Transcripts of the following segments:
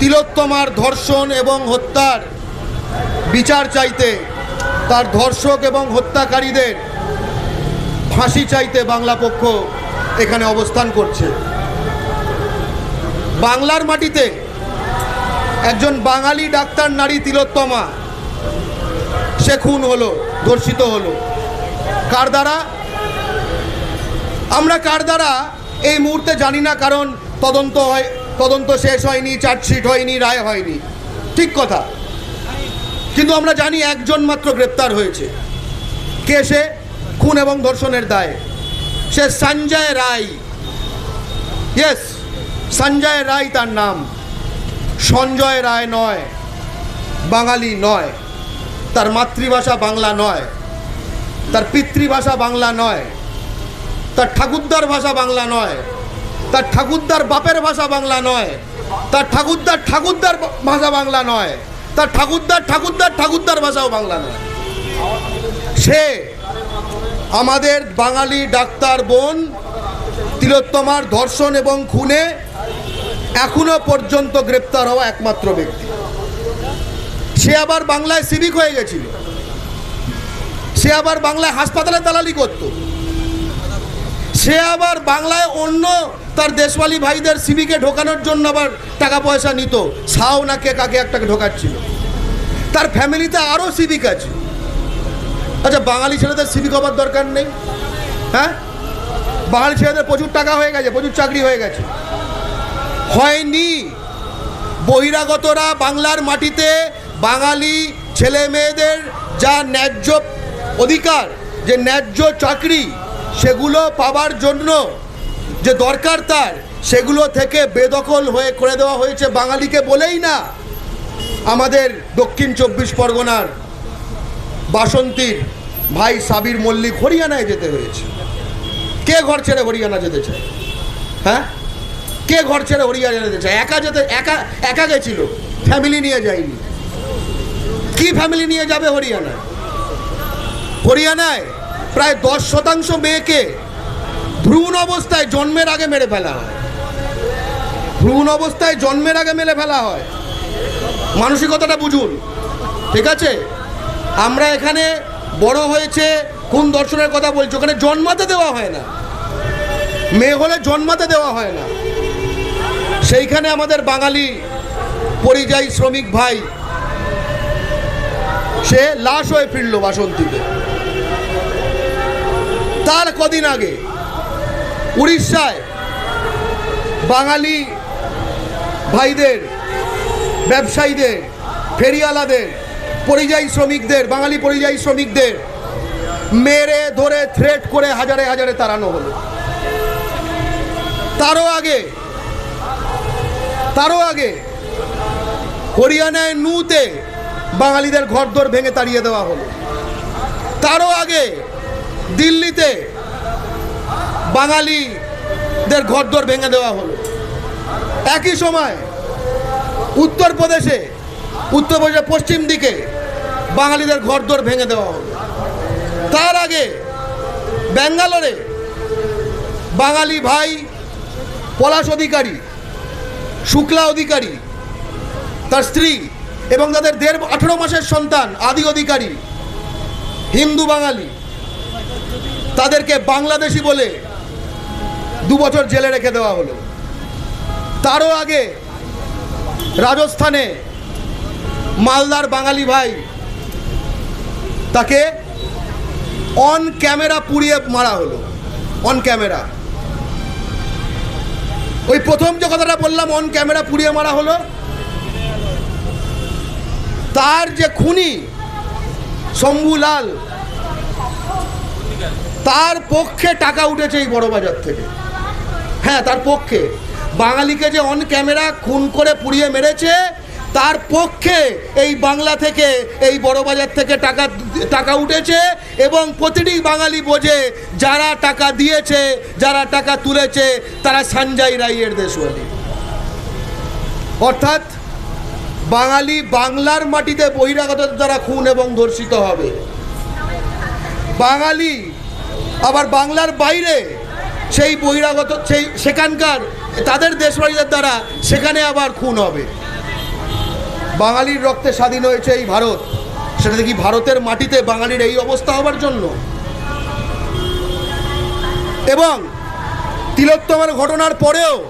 তিলোত্তমার ধর্ষণ এবং হত্যার বিচার চাইতে, তার ধর্ষক এবং হত্যাকারীদের ফাঁসি চাইতে বাংলা পক্ষ এখানে অবস্থান করছে। বাংলার মাটিতে একজন বাঙালি ডাক্তার নারী তিলোত্তমা, সে খুন হলো, ধর্ষিত হলো। কার দ্বারা? আমরা কার দ্বারা এই মুহূর্তে জানি না, কারণ তদন্ত হয় তদন্ত শেষ হয়নি, চার্জশিট হয়নি, রায় হয়নি। ঠিক কথা। কিন্তু আমরা জানি একজন মাত্র গ্রেপ্তার হয়েছে। কে সে? খুন এবং ধর্ষণের দায়ে। সে সঞ্জয় রায়। ইয়েস সঞ্জয় রায় তার নাম। সঞ্জয় রায় নয়, বাঙালি নয়। তার মাতৃভাষা বাংলা নয়। তার পিতৃভাষা বাংলা নয়। তার ঠাকুরদার ভাষা বাংলা নয়। তার ঠাকুরদার বাপের ভাষা বাংলা নয়। তার ঠাকুরদার ঠাকুরদার ভাষা বাংলা নয়। তার ঠাকুরদার ঠাকুরদার ঠাকুরদার ভাষাও বাংলা নয়। সে আমাদের বাঙালি ডাক্তার বোন, তিলোত্তমার ধর্ষণ এবং খুনে এখনও পর্যন্ত গ্রেপ্তার হওয়া একমাত্র ব্যক্তি। সে আবার বাংলায় সিভিক হয়ে গেছিল। সে আবার বাংলায় হাসপাতালে দালালি করত। সে আবার বাংলায় অন্য তার দেশওয়ালি ভাইদের সিভিকে ঢোকানোর জন্য আবার টাকা পয়সা নিত। সাও না কে কাকে একটাকে ঢোকাচ্ছিল। তার ফ্যামিলিতে আরও সিভিক আছে। আচ্ছা বাঙালি ছেলেদের সিভিক হবার দরকার নেই। হ্যাঁ? বাঙালি ছেলেদের প্রচুর টাকা হয়ে গেছে, প্রচুর চাকরি হয়ে গেছে। হয়নি। বহিরাগতরা বাংলার মাটিতে বাঙালি ছেলে মেয়েদের যা ন্যায্য অধিকার, যে ন্যায্য চাকরি, সেগুলো পাবার জন্য যে দরকার তার, সেগুলো থেকে বেদখল হয়ে করে দেওয়া হয়েছে বাঙালিকে বলেই না। আমাদের দক্ষিণ চব্বিশ পরগনার বাসন্তীর ভাই সাবির মল্লিক হরিয়ানায় যেতে হয়েছে। কে ঘর ছেড়ে হরিয়ানা যেতে চায়? হ্যাঁ? কে ঘর ছেড়ে হরিয়ানা যেতে চায়? একা যেতে, একা একা গেছিল ফ্যামিলি নিয়ে যায়নি। কি ফ্যামিলি নিয়ে যাবে হরিয়ানায়? হরিয়ানায় প্রায় দশ শতাংশ মেয়েকে ভ্রূণ অবস্থায় জন্মের আগে মেরে ফেলা হয়। ভ্রূণ অবস্থায় জন্মের আগে মেরে ফেলা হয়। মানসিকতাটা বুঝুন, ঠিক আছে? আমরা এখানে বড় হয়েছে, কোন দর্শনের কথা বলছি? ওখানে জন্মাতে দেওয়া হয় না। মেয়ে হলে জন্মাতে দেওয়া হয় না। সেইখানে আমাদের বাঙালি পরিযায়ী শ্রমিক ভাই, সে লাশ হয়ে ফিরল বাসন্তীতে। তার কদিন আগে উড়িষ্যায় বাঙালি ভাইদের, ব্যবসায়ীদের, ফেরিওয়ালাদের, পরিযায়ী শ্রমিকদের, বাঙালি পরিযায়ী শ্রমিকদের মেরে ধরে থ্রেট করে হাজারে হাজারে তাড়ানো হলো। তারও আগে তারও আগে হরিয়ানায় নুতে বাঙালিদের ঘরদোর ভেঙে তাড়িয়ে দেওয়া হলো। তারও আগে দিল্লিতে বাঙালিদের ঘরদোর ভেঙে দেওয়া হলো। একই সময় উত্তরপ্রদেশে, উত্তরপ্রদেশের পশ্চিম দিকে বাঙালিদের ঘরদোর ভেঙে দেওয়া হলো। তার আগে ব্যাঙ্গালোরে বাঙালি ভাই, পলাশ অধিকারী, শুক্লা অধিকারী, তার স্ত্রী এবং তাদের দেড়, আঠেরো মাসের সন্তান আদি অধিকারী, হিন্দু বাঙালি, তাদেরকে বাংলাদেশি বলে দু বছর জেলে রেখে দেওয়া হলো। তারও আগে রাজস্থানে মালদার বাঙালি ভাই তাকে অন ক্যামেরা পুড়িয়ে মারা হলো। অন ক্যামেরা ওই প্রথম যে কথাটা বললাম অন ক্যামেরা পুড়িয়ে মারা হলো, তার যে খুনি শম্ভুলাল, তার পক্ষে টাকা উঠেছে এই বড় বাজার থেকে। হ্যাঁ তার পক্ষে। বাঙালিকে যে অন ক্যামেরা খুন করে পুড়িয়ে মেরেছে, তার পক্ষে এই বাংলা থেকে, এই বড় বাজার থেকে টাকা টাকা উঠেছে এবং প্রতিটি বাঙালি বোঝে যারা টাকা দিয়েছে, যারা টাকা তুলেছে, তারা সঞ্জয় রাইয়ের দেশওয়ালি। অর্থাৎ বাঙালি বাংলার মাটিতে বহিরাগত দ্বারা খুন এবং ধর্ষিত হবে, বাঙালি আবার বাংলার বাইরে সেই বহিরাগত, সেই সেখানকার, তাদের দেশবাড়িদের দ্বারা সেখানে আবার খুন হবে। বাঙালির রক্তে স্বাধীন হয়েছে এই ভারত। সেটা দেখি ভারতের মাটিতে বাঙালির এই অবস্থা হবার জন্য। এবং তিলোত্তমের ঘটনার পরেও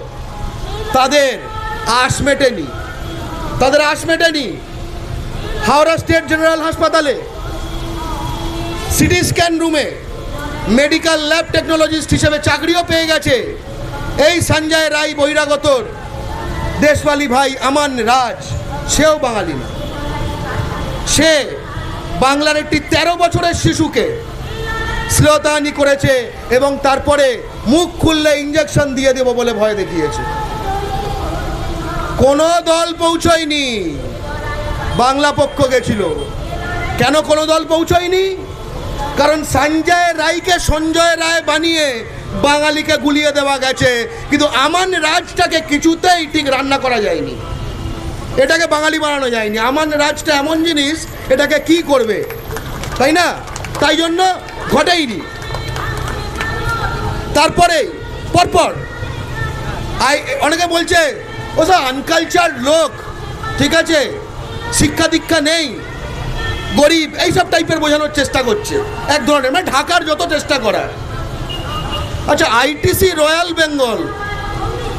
তাদের আশ মেটেনি। তাদের আশ মেটেনি হাওড়া স্টেট জেনারেল হাসপাতালে। সিটি স্ক্যান রুমে মেডিকেল ল্যাব টেকনোলজিস্ট হিসেবে চাকরিও পেয়ে গেছে। এই সঞ্জয় রায় বহিরাগতর। দেশওয়ালি ভাই আমান রাজ, সেও বাঙালি না। সে বাংলার একটি তেরো বছরের শিশুকে শ্লীলতাহানি করেছে এবং তারপরে মুখ খুললে ইঞ্জেকশন দিয়ে দেবো বলে ভয় দেখিয়েছে। কোনো দল পৌঁছয়নি। বাংলা পক্ষ গেছিল। কেন কোনো দল পৌঁছয়নি? কারণ সঞ্জয় রায়কে সঞ্জয় রায় বানিয়ে বাঙালিকে গুলিয়ে দেওয়া গেছে। কিন্তু আমান রাজটাকে কিছুতেই ঠিক রান্না করা যায়নি। এটাকে বাঙালি বানানো যায়নি। আমান রাজটা এমন জিনিস, এটাকে কি করবে? তাই না? তাই জন্য ঘটেইনি। তারপরে, পরপর। আই, অনেকে বলছে ও সব আনকালচার লোক, ঠিক আছে? শিক্ষা দীক্ষা নেই। গরিব, এইসব টাইপের বোঝানোর চেষ্টা করছে। এক ধরনের মানে ঢাকার যত চেষ্টা করা। আচ্ছা আইটিসি রয়্যাল বেঙ্গল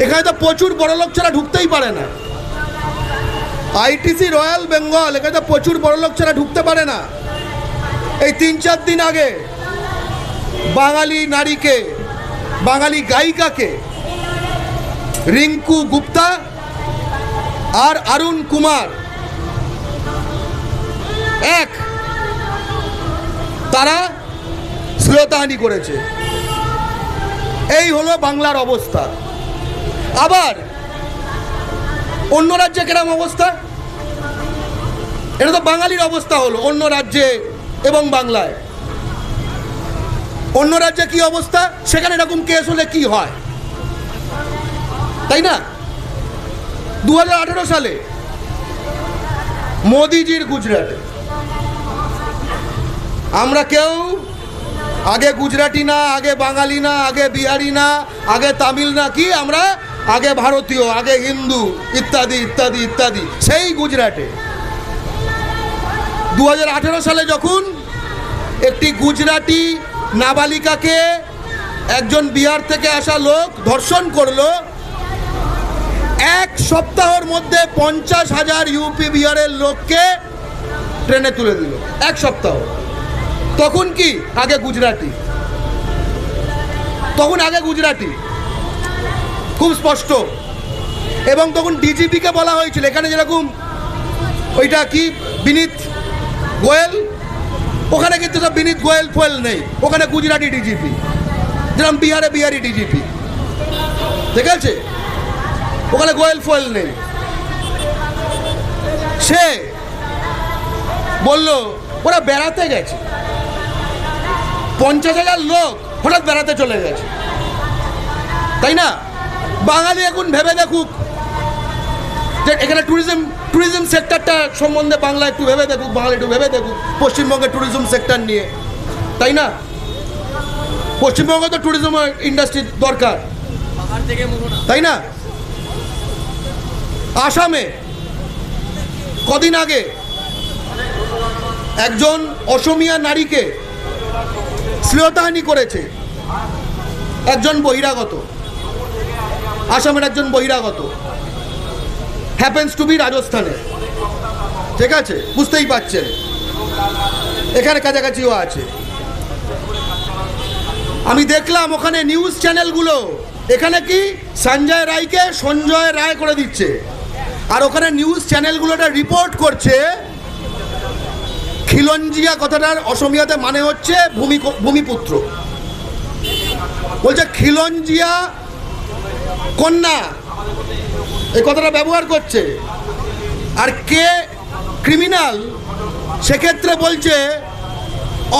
এখানে তো প্রচুর বড় লোক ছাড়া ঢুকতেই পারে না। আইটিসি রয়্যাল বেঙ্গল এখানে তো প্রচুর বড় লোক ছাড়া ঢুকতে পারে না। এই তিন চার দিন আগে, বাঙালি নারীকে, বাঙালি গায়িকাকে, রিঙ্কু গুপ্তা আর অরুণ কুমার এক, তারা শ্লীলতাহানি করেছে। এই হলো বাংলার অবস্থা। আবার, অন্য রাজ্যে কিরম অবস্থা? এটা তো বাঙালির অবস্থা হলো, অন্য রাজ্যে এবং বাংলায়। অন্য রাজ্যে কি অবস্থা? সেখানে এরকম কেস হলে কি হয়? তাই না? দু হাজার আঠেরো সালে মোদিজির গুজরাটে। আমরা কেউ আগে গুজরাটি না, আগে বাঙালি না, আগে বিহারি না, আগে তামিল না, কি আমরা আগে ভারতীয়, আগে হিন্দু, ইত্যাদি ইত্যাদি ইত্যাদি, সেই গুজরাটে। দু হাজার আঠেরো সালে যখন একটি গুজরাটি নাবালিকাকে একজন বিহার থেকে আসা লোক ধর্ষণ করল, এক সপ্তাহের মধ্যে পঞ্চাশ হাজার ইউপি বিহারের লোককে ট্রেনে তুলে দিল। এক সপ্তাহ। তখন কি? আগে গুজরাটি। তখন আগে গুজরাটি। খুব স্পষ্ট। এবং তখন ডিজিপিকে বলা হয়েছিল। এখানে যেরকম ওইটা কি? বিনীত গোয়েল? ওখানে কিন্তু সব বিনীত গোয়েল ফোয়েল নেই। ওখানে গুজরাটি ডিজিপি। যেরকম বিহারে বিহারি ডিজিপি। ঠিক আছে ওখানে গোয়েল ফোয়েল নেই। সে বলল, ওরা বেড়াতে গেছে। পঞ্চাশ হাজার লোক হঠাৎ বেড়াতে চলে গেছে। তাই না? বাঙালি এখন ভেবে দেখুক যে এখানে ট্যুরিজম ট্যুরিজম সেক্টরটা সম্বন্ধে বাংলা একটু ভেবে দেখুক, বাঙালি একটু ভেবে দেখুক, পশ্চিমবঙ্গের ট্যুরিজম সেক্টর নিয়ে। তাই না? পশ্চিমবঙ্গে তো ট্যুরিজম ইন্ডাস্ট্রি দরকার। তাই না? আসামে কদিন আগে একজন অসমিয়া নারীকে শ্লীলতাহানি করেছে। একজন বহিরাগত। আসামের একজন বহিরাগত। হ্যাপেন্স টু বি রাজস্থানে। ঠিক আছে? বুঝতেই পারছেন। এখানে কাছাকাছিও আছে। আমি দেখলাম ওখানে নিউজ চ্যানেলগুলো এখানে কি? সঞ্জয় রায়কে সঞ্জয় রায় করে দিচ্ছে। আর ওখানে নিউজ চ্যানেলগুলোটা রিপোর্ট করছে খিলঞ্জিয়া কথাটার অসমিয়াতে মানে হচ্ছে ভূমি ভূমিপুত্র। বলছে খিলঞ্জিয়া কন্যা। এই কথাটা ব্যবহার করছে। আর কে ক্রিমিনাল, সেক্ষেত্রে বলছে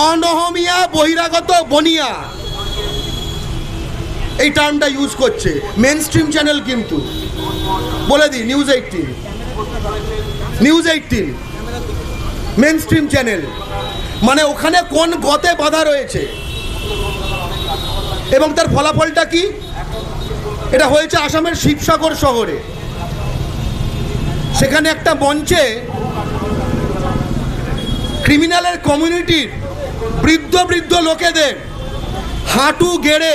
অনহমিয়া বহিরাগত বনিয়া। এই টার্মটা ইউজ করছে। মেন স্ট্রিম চ্যানেল কিন্তু। বলে দিই news eighteen news eighteen mainstream channel মানে ওখানে কোন গতে বাধা রয়েছে? এবং তার ফলাফলটা কি? এটা হয়েছে আসামের শিবসাগর শহরে। সেখানে একটা মঞ্চে ক্রিমিনালের কমিউনিটির বৃদ্ধ বৃদ্ধ লোকেদের হাঁটু গেড়ে